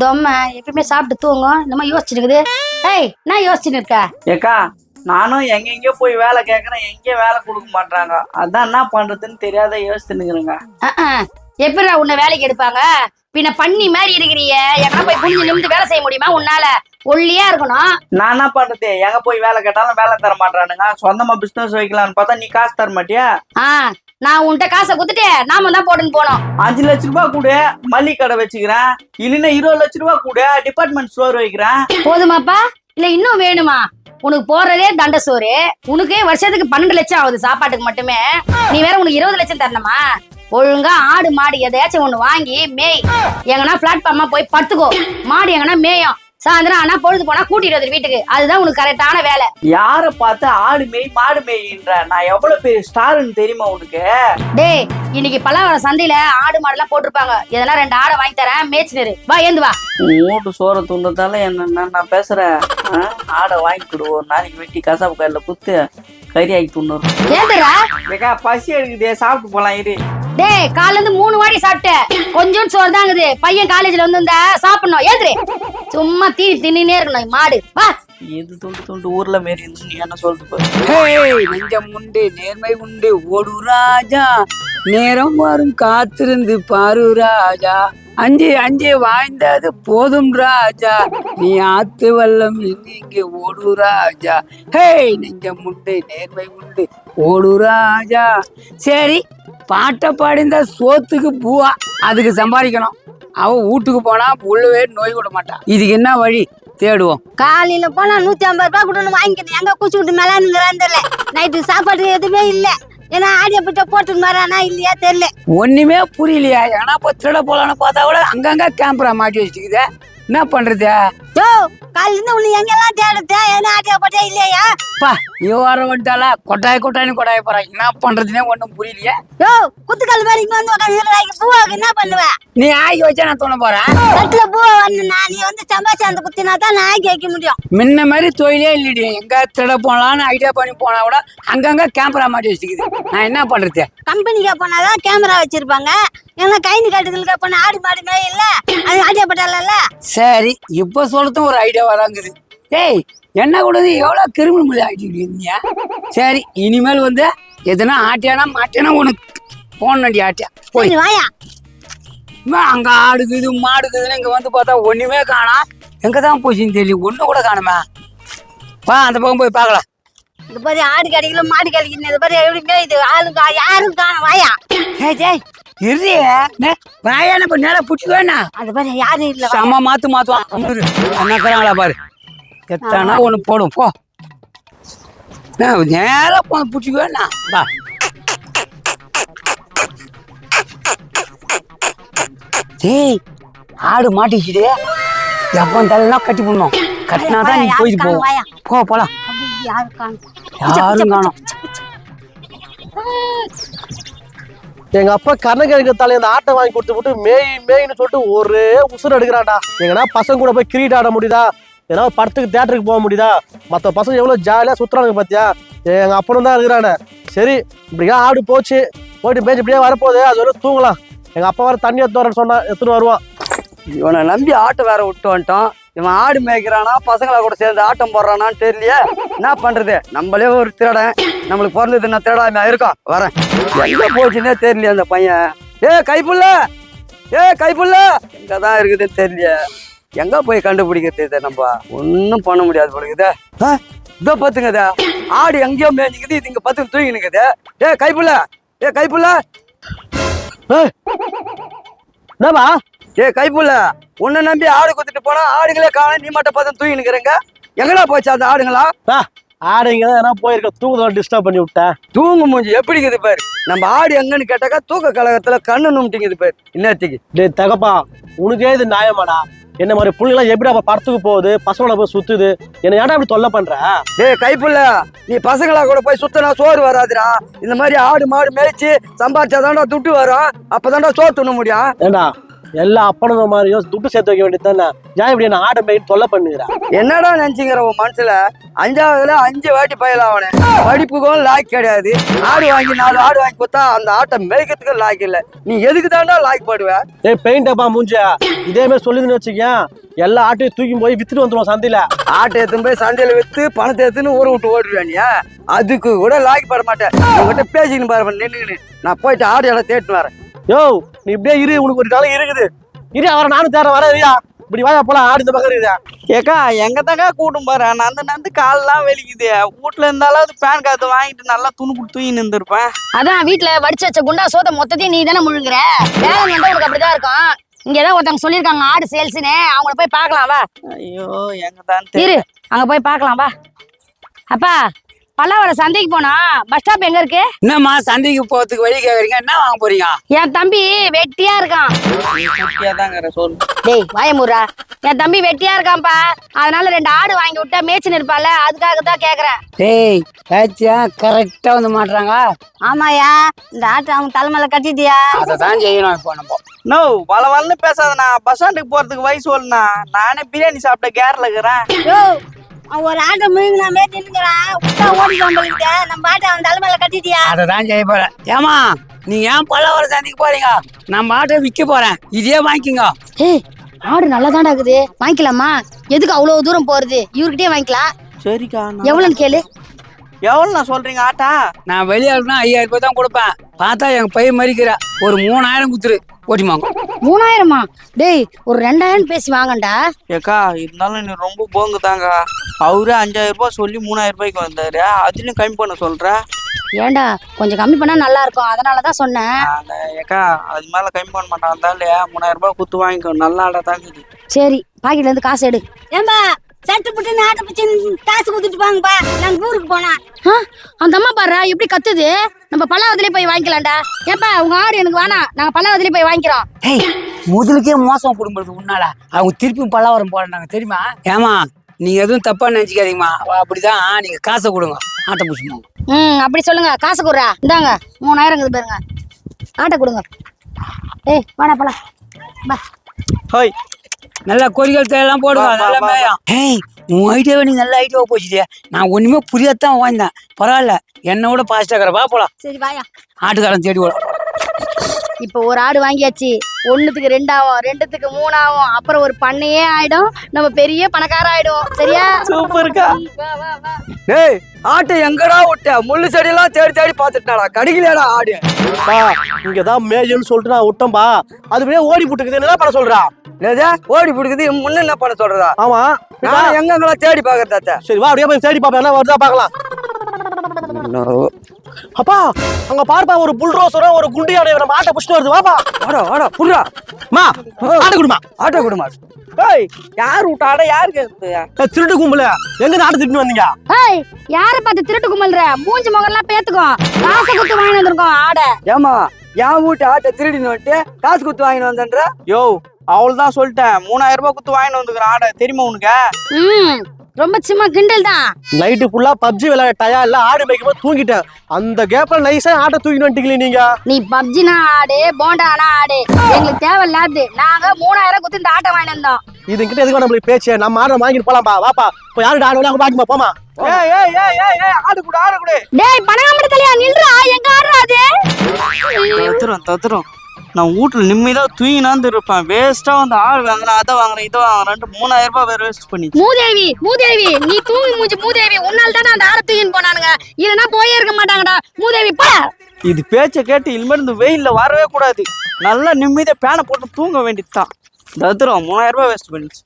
தொம்மை எப்பயுமே சாப்பிட்டு தூங்கும் இந்த மாதிரி யோசிச்சுட்டு இருக்குது ஏய் நான் யோசிச்சுன்னு இருக்க? ஏக்கா நானும் எங்கெங்கயோ போய் வேலை கேட்கறேன். எங்கேயும் வேலை கொடுக்க மாட்டாங்க அதான் என்ன பண்றதுன்னு தெரியாத யோசிச்சுனுக்குறேங்க எப்படி உன்னை வேலைக்கு எடுப்பாங்க? பின்ன பண்ணி மாதிரி இருக்கிறீங்க எங்கன்னா போய் குனிஞ்சு நிமிந்து வேலை செய்ய முடியுமா உன்னால? ஒல்லியா இருக்கணும். நான் என்ன பண்றது? எங்க போய் வேலை கேட்டாலும் வேலை தர மாட்டானுங்க சொந்தமா பிசினஸ் வைக்கலாம்னு பார்த்தா நீ காசு தர மாட்டியா? ஆ நான் உன்கிட்ட காசை குத்துட்டு நாம தான் போட்டுன்னு போனோம். அஞ்சு லட்ச ரூபாய் கூட. மல்லிகை கடை வச்சுக்கிறேன். இல்லைன்னா இருபது லட்ச ரூபாய் கூட. டிபார்ட்மெண்ட் ஸ்டோர் வைக்கிறேன். போதுமாப்பா? இல்ல இன்னும் வேணுமா? உனக்கு போறதே தண்ட சோறு. உனக்கு வருஷத்துக்கு பன்னெண்டு லட்சம் ஆகுது சாப்பாட்டுக்கு மட்டுமே. நீ வேற உனக்கு இருபது லட்சம் தரணுமா? ஒழுங்கா ஆடு மாடு எதையாச்சும் ஒண்ணு வாங்கி மேய். எங்கன்னா பிளாட்ஃபார்மா போய் படுத்துக்கோ. மாடு எங்கன்னா மேயும். சாயந்தரம் ஆனா பொழுது போனா கூட்டிட்டு வந்து வீட்டுக்கு. அதுதான் உனக்கு கரெக்டான வேலை. யார பார்த்து ஆடு மேய் மாடு மேய்ன்ற? நான் எவ்வளவு பெரிய ஸ்டாருன்னு தெரியுமா உனக்கு? டேய் இன்னைக்கு பல்லாவரம் சந்தையில ஆடு மாடுலாம் போட்டிருப்பாங்க. எதனா ரெண்டு ஆடை வாங்கி தரேன் மேய்ச்சினரு வா ஏந்து வா. மூட்டு சோற துண்டதால என்ன நான் பேசுறேன்? ஆடை வாங்கி கொடு. ஒரு நாளைக்கு வெட்டி கசாப்பு கையில குத்து. கறி ஆக்கி துண்ணுறோம் ஏந்துடா ஏக்கா பசி எடுக்குதே சாப்பிட்டு போலாம் இரு. டேய் காலைல இருந்து மூணு வாடி சாப்பிட்டேன். கொஞ்சம் சோறு தாங்குது பையன் காலேஜ்ல வந்து இந்த சாப்பிடணும். ஏத்துரு சும்மா தீ தின்னுனே இருக்கணும். மாடு. வா. எது துண்டு துண்டு ஊர்ல மாரி நீ என்ன ஹேய், நெஞ்சம் உண்டு நேர்மை உண்டு. ஓடு ராஜா. நேரம் வரும் காத்திருந்து பாரு ராஜா. அஞ்சு அஞ்சு வாய்ந்தது போதும் ராஜா. நீ ஆத்து வல்லம் எங்கே ஓடு ராஜா. ஹேய் நெஞ்சம் உண்டு நேர்மை உண்டு. ஓடு ராஜா. சரி பாட்டை பாடிந்த சோத்துக்கு பூவா. அதுக்கு சம்பாதிக்கணும். அவ வீட்டுக்கு போனா புள்ளவே நோய் விட மாட்டான் இதுக்கு என்ன வழி? தேடுவோம். காலையில போனா நூத்தி ஐம்பது ரூபாய் கொடுன்னு வாங்கிக்கணும் எங்க குச்சி விட்டு மேலானுங்கிறான்னு தெரியல. நைட்டு சாப்பாடு எதுவுமே இல்லை. ஏன்னா ஆடிய பிட்ட போட்டுன்னு வரானா இல்லையா தெரியல. ஒண்ணுமே புரியலையா? ஏன்னா இப்போ திருட போலான்னு பார்த்தா கூட அங்கங்க கேமரா மாட்டி வச்சுக்குது. என்ன பண்றது? யோ காலையில இருந்து உன்னை எங்கெல்லாம் தேடுது ஏன்னா ஆடிய போட்டே இல்லையா? பா விவகாரம் வந்துட்டால கொட்டாய் கொட்டாயின்னு கொட்டாய போறான் என்ன பண்றதுனே ஒண்ணும் புரியலையே. யோ குத்துக்கல் மாதிரி இங்க வந்து உட்காந்து பூவாக்கு என்ன பண்ணுவ? நீ ஆகி வச்சா நான் தோண போறேன். தட்டுல பூவா நீ வந்து சம்பாதிச்சு அந்த குத்தினா தான் நான் வைக்க முடியும். முன்ன மாதிரி தொழிலே இல்லடி. எங்க திருட போலான்னு ஐடியா பண்ணி போனா கூட அங்கங்க கேமரா மாட்டி வச்சுக்குது. நான் என்ன பண்றது? கம்பெனிக்கு போனாதான் கேமரா வச்சிருப்பாங்க. ஏன்னா கைந்து காட்டுகளுக்கு போனா ஆடு மாடு இல்ல? அது ஆடிய போட்டால சரி இப்ப சொல்றதும் ஒரு ஐடியா வராங்குது. ஏய் என்ன கூட எவ்வளோ கிரிமினல் மொழி ஆகிட்டு இருந்தீங்க சரி இனிமேல் வந்து எதுனா ஆட்டியானா மாட்டியானா உனக்கு போன் நடி ஆட்டியா. போய். வாயா. அங்க ஆடுக்குது மாடுக்குதுன்னு இங்க வந்து பார்த்தா ஒண்ணுமே காணா. எங்க தான் போச்சுன்னு தெரியல. ஒண்ணு கூட காணுமே? வா அந்த பக்கம் போய் பார்க்கலாம். இந்த மாதிரி ஆடு கிடைக்கல மாடு கிடைக்கல. இந்த மாதிரி எப்படி மேயுது ஆளுங்க யாரும் காணும். வாயா. ஏய் ஜெய் வாயான இப்ப நேரம் பிடிச்சிக்கோண்ணா அந்த யாரும் இல்ல. செம்ம மாத்து மாத்துவான். அண்ணாக்குறாங்களா பாரு. எத்தானா ஒண்ணு போடும் போ. நேரா போன பிடிச்சிக்கோண்ணா வா. டேய் ஆடு மாட்டிச்சுடே எப்போ தலைலாம் கட்டி போடணும். கட்டினா தான் நீ போயிட்டு வாயா. போ போலாம். யாரும் காணோம். எங்க அப்பா கர்ணகிழங்கு தலை அந்த ஆட்டை வாங்கி கொடுத்து விட்டு மேய் மேய்னு சொல்லிட்டு ஒரே உசுறு எடுக்கிறான்டா. எங்கன்னா பசங்க கூட போய் கிரீட் ஆட முடியுதா? ஏன்னா படத்துக்கு தேட்டருக்கு போக முடியுதா? மற்ற பசங்க எவ்வளோ ஜாலியாக சுற்றுறாங்க பார்த்தியா எங்கள் அப்பனும் தான் இருக்கிறானே. சரி இப்படியா ஆடு போச்சு. போயிட்டு மேய்ச்சி இப்படியே வரப்போகுது. அது வரை தூங்கலாம். எங்கள் அப்பா வர தண்ணி எடுத்து வரேன்னு சொன்னா எடுத்துன்னு வருவான். இவனை நம்பி ஆட்டை வேற விட்டு வந்துட்டோம் இவன் ஆடு மேய்க்கிறானா? பசங்களை கூட சேர்ந்து ஆட்டம் போடுறானான்னு தெரியலையே. என்ன பண்ணுறது நம்மளே ஒரு திருடன். நம்மளுக்கு பிறந்தது என்ன திருடாம இருக்கோம் வரேன். எங்க போச்சுன்னே தெரியலையே அந்த பையன். ஏ கைப்புள்ள! ஏ கைப்புள்ள! எங்க தான் இருக்குதுன்னு தெரியலையே. எங்க போய் கண்டுபிடிக்கிறது இதை நம்ம? ஒன்றும் பண்ண முடியாது போலுக்குது இதோ பார்த்துங்க ஆடு எங்கேயோ மேய்ஞ்சிக்குது இது இங்க பார்த்து தூங்கி நிற்குது ஏ கைப்புள்ள! ஏ கைப்புள்ள! என்னப்பா ஏ கைப்புள்ள! உன்னை நம்பி ஆடு குத்துட்டு போனா ஆடுகளே காணும் நீ மட்டும் பார்த்து தூங்கி நிற்கிறேங்க எங்கடா போச்சு அந்த ஆடுங்களா? பா ஆடு இங்கே தான் எதனா போயிருக்க தூங்குதோட டிஸ்டர்ப் பண்ணி விட்டேன். தூங்கு மூஞ்சி எப்படி இருக்குது பாரு? நம்ம ஆடு எங்கன்னு கேட்டாக்கா தூக்க கழகத்துல கண்ணு நும்பிட்டிங்குது பாரு இன்னத்துக்கு டேய் தகப்பா உனக்கே இது நியாயமாடா. என்ன மாதிரி புள்ளைலாம் எப்படி அப்ப படத்துக்கு போகுது பசங்களோட போய் சுத்துது என்ன ஏன்டா இப்படி தொல்லை பண்ற? டேய் கைப்புள்ள நீ பசங்களா கூட போய் சுத்தினா சோறு வராதுடா. இந்த மாதிரி ஆடு மாடு மேய்ச்சி சம்பாரிச்சாதான்டா துட்டு வரும். அப்பதான்டா சோறு துண்ண முடியும். ஏண்டா எல்லா அப்பனுங்க மாதிரியும் துட்டு சேர்த்து வைக்க வேண்டியது தானே? ஏன் இப்படி என்ன ஆடை மேய்னு தொல்லை பண்ணுகிறா? என்னடா நினைச்சுங்கிற உன் மனசுல? அஞ்சாவதுல அஞ்சு வாட்டி பயில அவனே படிப்புக்கும் லாய்க் கிடையாது. ஆடு வாங்கி நாலு ஆடு வாங்கி கொடுத்தா அந்த ஆட்டை மேய்க்கிறதுக்கு லாய்க் இல்ல. நீ எதுக்கு தாண்டா லாய்க் படுவ? ஏய் பெயிண்ட் அப்பா மூஞ்ச. இதே மாதிரி சொல்லுதுன்னு வச்சுக்கேன் எல்லா ஆட்டையும் தூக்கி போய் வித்துட்டு வந்துருவோம் சந்தையில. ஆட்டை எடுத்துன்னு போய் சந்தையில வித்து பணத்தை எடுத்துன்னு ஊரை விட்டு ஓடுவேனியா அதுக்கு கூட லாய்க் பட மாட்டேன். உங்ககிட்ட பேசிக்கின்னு பாரு நின்னுக்கின்னு நான் போயிட்டு ஆடு எல்லாம் தேட்டு வரேன். யோ நீ இப்படியே இரு உனக்கு ஒரு நாள் இருக்குது. இரு அவரை நானும் வரேன் இல்லையா இப்படி வாயா போலாம் ஆடு இந்த பக்கம் இருக்குதா. ஏக்கா எங்க தாக்கா கூட்டும் பாரு. நந்து நந்து கால்லாம் வலிக்குது. வீட்டுல இருந்தாலும் அது பேன் காத்து வாங்கிட்டு நல்லா துணி கொடுத்து தூங்கி நின்றுருப்பேன் அதான் வீட்ல வடிச்சு வச்ச குண்டா சோத்த மொத்தத்தையும் நீ தானே முழுங்குற? வேலை வந்தா உனக்கு அப்படிதான் இருக்கும். இங்க ஏதாவது ஒருத்தவங்க சொல்லியிருக்காங்க ஆடு சேல்ஸ்னு அவங்கள போய் பார்க்கலாம் வா. ஐயோ எங்க தான் இரு அங்க போய் பார்க்கலாம் வா. அப்பா பல்லாவரம் சந்தைக்கு போனா பஸ் ஸ்டாப் எங்க இருக்கு? என்னம்மா சந்தைக்கு போறதுக்கு வழி கேக்குறீங்க? என்ன வாங்க போறீங்க? என் தம்பி வெட்டியா இருக்கான். டேய் வாயமுறா. என் தம்பி வெட்டியா இருக்கான்ப்பா. அதனால ரெண்டு ஆடு வாங்கி விட்டா மேய்ச்சின்னு இருப்பால அதுக்காக தான் கேக்குறேன். டேய் பேச்சியா கரெக்டா வந்து மாட்டுறாங்க. ஆமாயா இந்த ஆட்டை அவங்க தலைமையில கட்டிட்டியா? அதை தான் செய்யணும் இப்போ நம்ம. நோ வள வளன்னு பேசாதண்ணா. பஸ் ஸ்டாண்டுக்கு போறதுக்கு வயசு சொல்லுண்ணா. நானே பிரியாணி சாப்பிட்ட கேர்ல இருக்கிறேன். ஒரு ஆட்டை முழுங்கினா மேய்ச்சி நிற்கிறான் விட்டா ஓடி நம்மளுக்கு நம்ம ஆட்டை அவன் தலைமையில கட்டிட்டியா? அதை தான் செய்ய போறேன். ஏமா நீங்க ஏன் பல்லவர சந்தைக்கு போறீங்க? நம்ம ஆட்டை விற்க போறேன். இதே வாங்கிக்கோங்க. ஏய் ஆடு நல்லா இருக்குது. வாங்கிக்கலாமா? எதுக்கு அவ்வளவு தூரம் போறது? இவர்கிட்டயே வாங்கிக்கலாம். சரிக்கா எவ்வளவுன்னு கேளு. எவ்வளோண்ணா சொல்றீங்க ஆட்டா? நான் வெளியாளுனா ஐயாயிரம் ரூபாய் தான் கொடுப்பேன். பார்த்தா என் பையன் மறிக்கிற. ஒரு மூணாயிரம் குத்துரு. ஓட்டிமாங்க மூணாயிரமா? டேய் ஒரு ரெண்டாயிரம் பேசி வாங்கண்டா. ஏக்கா இருந்தாலும் நீ ரொம்ப போங்கு தாங்க அவரே அஞ்சாயிரம் ரூபாய் சொல்லி மூணாயிரம் ரூபாய்க்கு வந்தாரு. அதுலயும் கம்மி பண்ண சொல்ற? ஏன்டா கொஞ்சம் கம்மி பண்ணா நல்லா இருக்கும் அதனாலதான் சொன்னேன். நாங்க ஏக்கா அது மேல கம்மி பண்ண மாட்டான். இருந்தாலே மூணாயிரம் ரூபாய் குத்து வாங்கிக்கோ. நல்லா ஆடா தாங்குது. சரி பாக்கெட்ல இருந்து காசு எடு. ஏம்பா சட்டு புட்டு ஆட்டை பிடிச்சி காசு கொடுத்துட்டு போங்கப்பா. நாங்க ஊருக்கு போனோம் ஆ, அந்த அம்மா பாரு எப்படி கத்துது? நம்ம பல்லாவதுலயே போய் வாங்கிக்கலாம்டா. ஏப்பா உங்க ஆடு எனக்கு வேணாம் நாங்க பல்லாவதுலயே போய் வாங்கிக்கிறோம். ஏய் முதலுக்கே மோசம் குடும்பத்துக்கு முன்னால அவங்க திருப்பியும் பல்லாவரம் போறாங்க தெரியுமா? ஏமா நீங்க எதுவும் தப்பா நினைச்சுக்காதீங்கம்மா. அப்படிதான். நீங்க காசை கொடுங்க. ஆட்டை பிடிச்சிமாங்க ம் அப்படி சொல்லுங்க. காசு கொடுறா. இந்தாங்க மூணாயிரம் இருக்குது பாருங்க. ஆட்டை கொடுங்க. ஏய் வாடா போலாம் பா. ஹோய். நல்லா கொடிகள் தேவையெல்லாம் போடுங்க வா, வா, நல்லா மேயம் ஏய் உன் ஐடியாவை நீ நல்ல ஐடியாவை போச்சுட்டியா நான் ஒண்ணுமே புரியாதான் வாங்கினேன். பரவாயில்ல. என்னை விட பாஸ்டாக்கிற வா போலாம். சரி வாயா. ஆட்டுக்காரன் தேடி விடும் இப்போ ஒரு ஆடு வாங்கியாச்சு. ஒண்ணுத்துக்கு ரெண்டாகும் ரெண்டுத்துக்கு மூணாகும் அப்புறம் ஒரு பண்ணையே ஆயிடும். நம்ம பெரிய பணக்கார ஆயிடும் சரியா? சூப்பர்க்கா டேய் ஆட்டை எங்கடா விட்ட? முள்ளு செடியெல்லாம் தேடி தேடி பார்த்துட்டாடா கடிக்கலையாடா ஆடு? இங்க தான் மேயுன்னு சொல்லிட்டு நான் விட்டேன்பா. அது அப்படியே ஓடி போட்டுக்குது. என்ன பண்ண சொல்றா? என்னது? ஓடி பிடிக்குது. முன்ன என்ன பண்ண சொல்றதா? ஆமா. நான் எங்கெங்கெல்லாம் தேடி பாக்குறதாத்த சரி வா அப்படியே போய் தேடி பாப்பா என்ன வருதா பார்க்கலாம். அப்பா அங்க பார்ப்பா ஒரு புல்ரோசரோ ஒரு குண்டி ஆடைய நம்ம ஆட்டை புடிச்சிட்டு வருது. வாப்பா. வாடா வாடா புடுறா. மா ஆட்டை குடுமா. ஆட்டோ கொடுமா. ஹோய் யார் விட்ட ஆடா யாருக்கு ஏய், திருட்டு கும்பல. எங்க நாட்டு திட்டு வந்தீங்க? ஏய் யார பார்த்து திருட்டு கும்பல்ற? மூஞ்சி முகம்லாம் பேத்துக்கோ காசை குத்து வாங்கி வந்திருக்கோம் ஆடை. ஏமா என் வீட்டு ஆட்டை திருடின்னு வந்துட்டு காசு கொடுத்து வாங்கிட்டு வந்தேன்ற? யோ அவள் தான் சொல்லிட்டேன். மூணாயிரம் ரூபாய் குத்து வாங்கிட்டு வந்துக்கிறேன் ஆடை. தெரியுமா உனக்கு? ம் ரொம்ப சும்மா கிண்டல் தான். நைட்டு ஃபுல்லா பப்ஜி விளையாட டயா இல்ல ஆடு மேய்க்கும் போது தூங்கிட்டேன். அந்த கேப்ல நைஸா ஆட்டை தூக்கிட்டு வந்துட்டீங்களே நீங்க? நீ பப்ஜினா ஆடு போண்டானா ஆடு. எங்களுக்கு தேவையில்லாது நாங்க மூணாயிரம் குத்து இந்த ஆட்டை வாங்கிட்டு வந்தோம். இது கிட்ட எதுக்கு நம்மளுக்கு பேச்சு? நம்ம ஆடை வாங்கிட்டு போலாம்பா வாப்பா. இப்போ யாரு ஆடு விளையாட பாக்கிமா போமா ஏய் ஏய் ஏய் ஏய் ஏய் ஆடு கூட ஆடு கூட. டேய் பணம் தலையா நில்றா? எங்க ஆடுறா அது? தத்துறோம் தத்துறோம் நான் வீட்டுல நிம்மதியா தூங்கினாந்து இருப்பேன். வேஸ்டா வந்து ஆள் வாங்குறேன் அதை வாங்குறேன் இதை வாங்குறேன்ட்டு மூணாயிரம் ரூபாய் வேற வேஸ்ட் பண்ணிச்சு மூதேவி மூதேவி நீ தூங்கி மூஞ்சி மூதேவி உன்னால தானே அந்த ஆடை தூக்கின்னு போனானுங்க. இல்லைன்னா போயே இருக்க மாட்டாங்கடா. மூதேவி பா. இது பேச்சை கேட்டு இனிமேல் இந்த வெயில்ல வரவே கூடாது. நல்லா நிம்மதியா பேனை போட்டு தூங்க வேண்டியதுதான். தத்துறோம் மூணாயிரம் ரூபாய் வேஸ்ட் பண்ணிச்சு.